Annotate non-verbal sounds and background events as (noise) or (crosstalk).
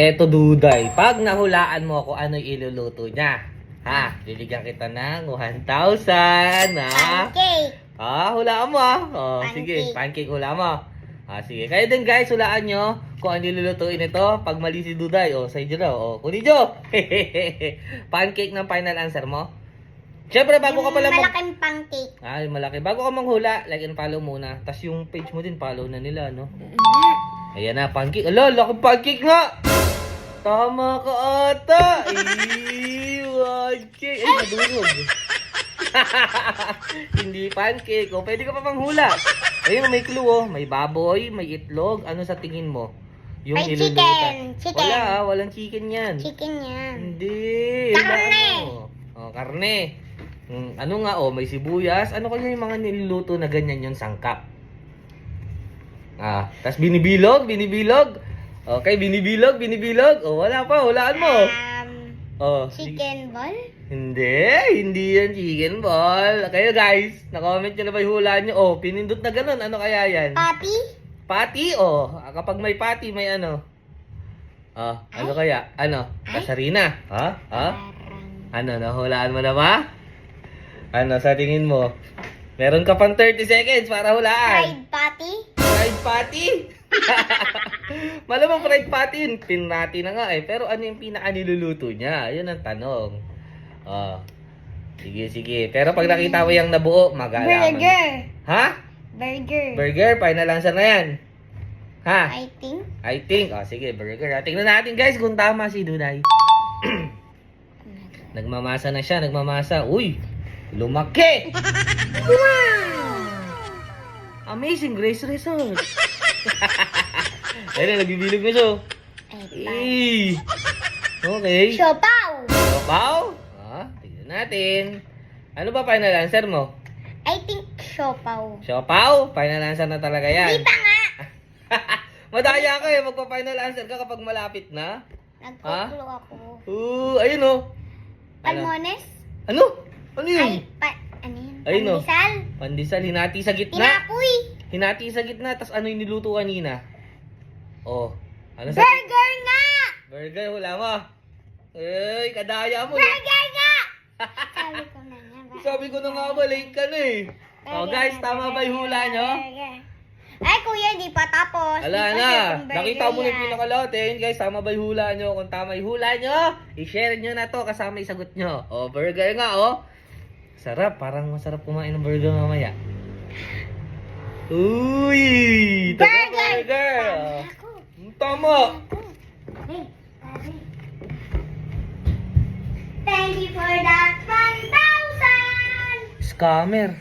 Eto duday, pag nahulaan mo ako ano iluluto niya, ha, bibigyan kita ng 1,000, ha? Pancake. Ah, hulaan mo, ah. Oh, Pancake. sige, pancake hula mo. Ah, sige. Kayo din guys, hulaan nyo kung ano ilulutuin ito. Pag mali si Duday, oh, sa inyo daw. Oh, kunin nyo. (laughs) pancake ng final answer mo. Siyempre, bago ka pala Yung mag... Malaking pancake. Ay, malaki. Bago ka manghula, like and follow muna. Tapos yung page mo din, follow na nila, no? Ayan na, pancake. Ala, laki pancake nga! Tama ka ata! Pancake! Ay, nadurog. (laughs) Hindi pancake. O, pwede ka pa panghula. Ayun, may clue, oh. May baboy, may itlog. Ano sa tingin mo? Yung Ay, chicken. Chicken. Wala, ah, walang chicken yan. Chicken yan. Hindi. Karne. Ano? Oh, karne. Mm, ano nga, oh, may sibuyas. Ano kaya yung mga niluluto na ganyan yung sangkap? Ah, tas binibilog, binibilog. Okay, binibilog, binibilog. Oh, wala pa, hulaan mo. Um, Oh, chicken ball? Hindi, hindi yan chicken ball. Kayo guys, na-comment nyo na ba yung hula nyo? Oh, pinindot na ganun. Ano kaya yan? Papi? Pati, oh. Kapag may pati, may ano. Ah, ano kaya? Ano? Kasarina. Ha? Ha? Ano, nahulaan mo na ba? Ano, sa tingin mo? Meron ka pang 30 seconds para hulaan. Fried patty? Fried patty? (laughs) Malamang fried patty yun. Pin natin na nga eh. Pero ano yung pinaka niluluto niya? Yun ang tanong. Oh. Sige, sige. Pero pag nakita mo yung nabuo, mag-aalaman. Burger. Ha? Burger. Burger? Final answer na yan. Ha? I think. I think. Oh, sige, burger. Ah, Tingnan natin guys kung tama si Dunay. (clears throat) nagmamasa na siya, nagmamasa. Uy! Lumaki! Amazing Grace Resort. (laughs) Ayun, nagbibilog na siya. Ay, Eh. Okay. Siopaw. Sopaw? Ah, tingnan natin. Ano ba final answer mo? I think siopaw. Siopaw? Final answer na talaga yan. Kita nga. (laughs) Madaya ka eh, magpa-final answer ka kapag malapit na. Nagkukulo ako. Oo, ayun oh. Ano? Palmones? Ano? Ano Ay, yun? pa, ano yun? Ayun, no. Pandesal? Pandesal, hinati sa gitna. Tinapoy? Hinati sa gitna, tas ano yung niluto kanina? Oh. Ano sa... Burger nga! Burger, wala mo. Ay, kadaya mo. eh. Burger nga! (laughs) Sabi ko na nga. ba? Sabi ko na nga ba, late ka na eh. Oh, guys, tama ba yung hula nyo? Burger. Ay, kuya, di pa tapos. Ala na, nakita mo na yung yan. pinakalote. Yun guys, tama ba yung hula nyo? Kung tama yung hula nyo, i-share nyo na to kasama yung sagot nyo. Oh, burger nga oh. Sarap, parang masarap kumain ng burger mamaya. Uy! Tama, Burger! burger! Tama Oh. ako. Sabi. Thank you for that 1,000! Scammer.